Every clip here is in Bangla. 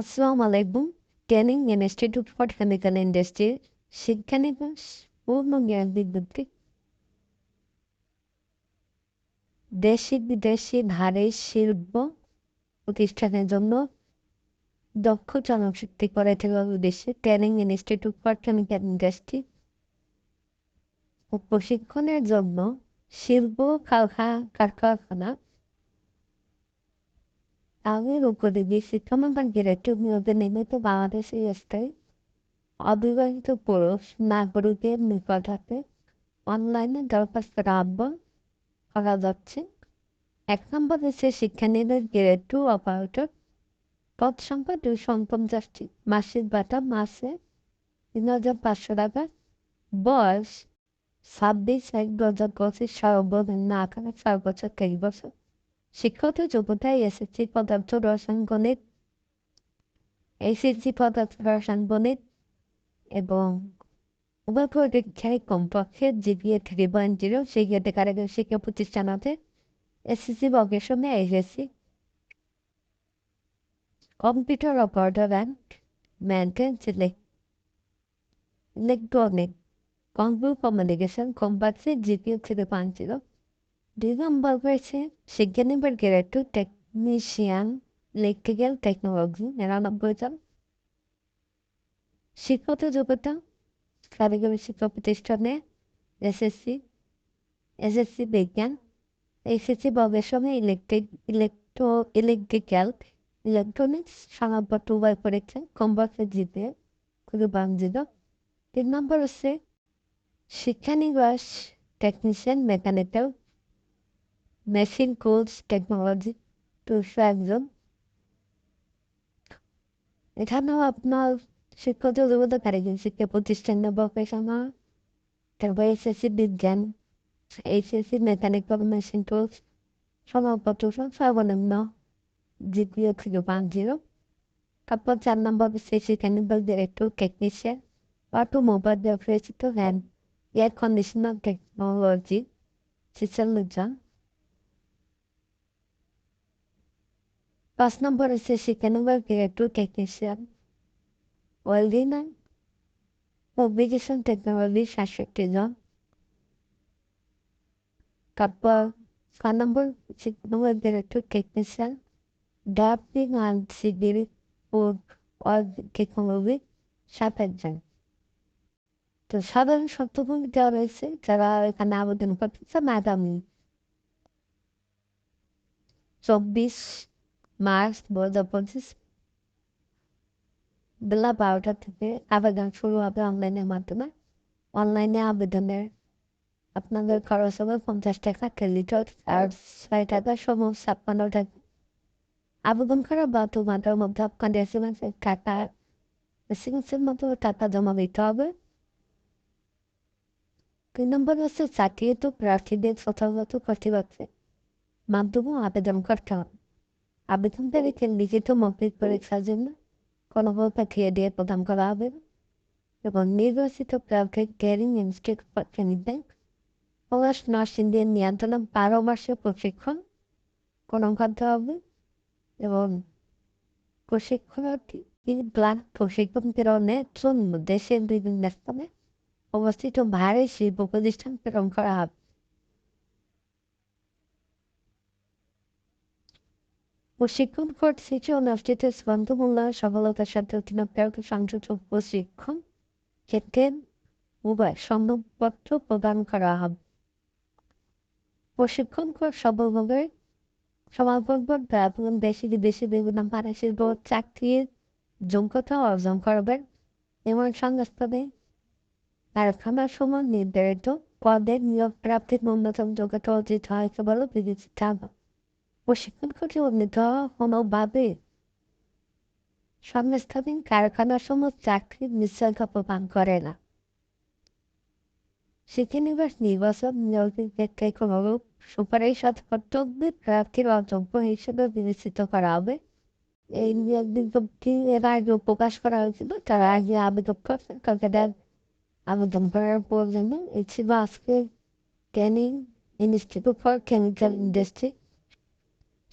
আসসালামু আলাইকুম training institute for chemical industry শিক্ষানিবাস পূর্ণ জ্ঞান বিদ্যুৎকে দেশি বিদেশি ভারী শিল্প প্রতিষ্ঠানের জন্য দক্ষ জনশক্তি করে তোলার উদ্দেশ্যে training institute for chemical industry ও প্রশিক্ষণের জন্য শিল্প কারখানা উপযোগী শিক্ষানুষ্ঠান ডিরেক্টর নিয়োগের নিমিত্ত বাংলাদেশের স্থায়ী অবিবাহিত পুরুষ নাগরিকের নিকট হাতে অনলাইনে দরখাস্তের আহ্বান করা যাচ্ছে এক নম্বর হচ্ছে শিক্ষানীদের গ্রেড টু অপারেটর পদ সংখ্যা দুইশো উনপঞ্চাশটি মাসিক ভাতা মাসে তিন হাজার পাঁচশো টাকা বয়স ছাব্বিশ এক দু হাজার পঁচিশ সর্বনিম্ন আকারে চার বছর তেইশ বছর শিক্ষাগত যোগ্যতায় এসএসসি পদার্থ রসায়ন গণিত এসএসসি পদার্থ রসায়ন গণিত এবং উভয় পরীক্ষায় কমপক্ষে জিপিএ থ্রি পয়েন্ট জিরো সেই ক্ষেত্রে কারিগরি শিক্ষা প্রতিষ্ঠান আছে। এসএসসি সঙ্গে SSC computer operator and maintenance electronic computer communication কম্পাক্সে GPA three point zero দুই নম্বর রয়েছে শিক্ষানিবার grade two technician electrical technology নিরানব্বই জন শিক্ষত যোগ্যতা কারিগরি শিক্ষা প্রতিষ্ঠানে এসএসসি এসএসসি বিজ্ঞান এসএসসি গবেষণা ইলেকট্রিক ইলেকট্রো ইলেকট্রিক্যাল ইলেকট্রনিক্স সনদপত্র উভয় পরীক্ষা কম্পাসে জিপে খুবই বাঞ্ছিত তিন নম্বর হচ্ছে শিক্ষানিবাস technician mechanical machine course technology দুশো একজন এখানেও আপনার শিক্ষক যোগ্যতা কারিগরি শিক্ষা প্রতিষ্ঠান ভোকেশনা তারপর এসএসসি বিজ্ঞান এইচএসসি মেকানিক্যাল মেশিন কোর্স সমাপত্র সর্বনিম্ন জিপিও থেকে পাঁচ জিরো তারপর চার নম্বর হচ্ছে সেখানিবাল ডিরেক্টর টেকনিশিয়ান অটোমোবাইল ব্যবহৃত হ্যান্ড এয়ার কন্ডিশনার টেকনোলজি ছেচল্লিশ জন পাঁচ নম্বর হচ্ছে শিক্ষানগর director technician welding communication technology সাতষট্টি জন তারপর ছয় number শিক্ষানগর director technician drafting and civil work technology সাতাশ জন তো সাধারণ শর্তভূমি দেওয়া রয়েছে, যারা এখানে আবেদন করতেছে আগামী চব্বিশ দু হাজার পঁচিশ বেলা বারোটা থেকে আবেদন শুরু হবে অনলাইনের মাধ্যমে অনলাইনে আবেদনের আপনাদের খরচ হবে পঞ্চাশ টাকা ক্রেডিট আর ছয় টাকা সময় ছাপ্পান্ন টাকা আবেদন করা বা তোমাদের মধ্যে আপনাদের এস এম এস টাকা এস এম এসের মতো টাকা জমা দিতে হবে তিন নম্বর হচ্ছে চাকরিত প্রার্থীদের যথাযথ কর্তৃপক্ষে মাধ্যমেও আবেদন করতে হবে আবেদনকারীকে লিখিত মৌখিক পরীক্ষার জন্য কোনো পাঠিয়ে দিয়ে প্রদান করা হবে এবং নির্বাচিত প্রার্থীর ট্রেনিং ইনস্টিটিউট ট্রেনিং পলাশ নার্সিংদের নিয়ন্ত্রণ বারো মাসের প্রশিক্ষণ করতে হবে এবং প্রশিক্ষণার্থী প্লান প্রশিক্ষণ প্রেরণের জন্য দেশের বিভিন্ন স্থানে অবস্থিত ভারী শিল্প প্রতিষ্ঠান প্রেরণ করা হবে। প্রশিক্ষণ কর্তৃপক্ষ অনুষ্ঠিত স্পন্দ মূল্যায়ন সফলতার সাথে অতিনপ্রায়কে সংযোজক প্রশিক্ষণ ক্ষেত্রে উভয় সম্মতপত্র প্রদান করা হবে। প্রশিক্ষণ সফলভাবে সমাপন এবং দেশি বিদেশি বিভিন্ন মানুষের চাকরির যোগ্যতা অর্জন করবেন এবং সংস্থানে কারখানার সময় নির্ধারিত পদের নিয়োগ প্রাপ্তির ন্যূনতম যোগ্যতা অর্জিত হয়েছে বলে বিবেচিত হবে প্রশিক্ষণ করতে উন্নীত কোনোভাবে সংস্থাধীন কারখানার সময় চাকরির নিশ্চয়তা প্রদান করে না শিক্ষানিবাস নির্বাচন নিয়োগের ক্ষেত্রে কোনো সুপারিশ কর্তব্য প্রার্থীর অযোগ্য হিসেবে বিবেচিত করা হবে এই নিয়োগ বিজ্ঞপ্তি এর আগে প্রকাশ করা হয়েছিল তার আগে আবেদন করছেন তাদের আবেদন করার প্রয়োজনে এই ছিল আজকে training institute for chemical industry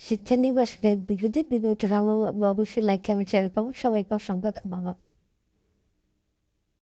শিক্ষানিবাসের বিরোধী ভালো অবশ্যই লাইক কমেন্ট শেয়ার করুন সবাইকে অসংখ্য ধন্যবাদ।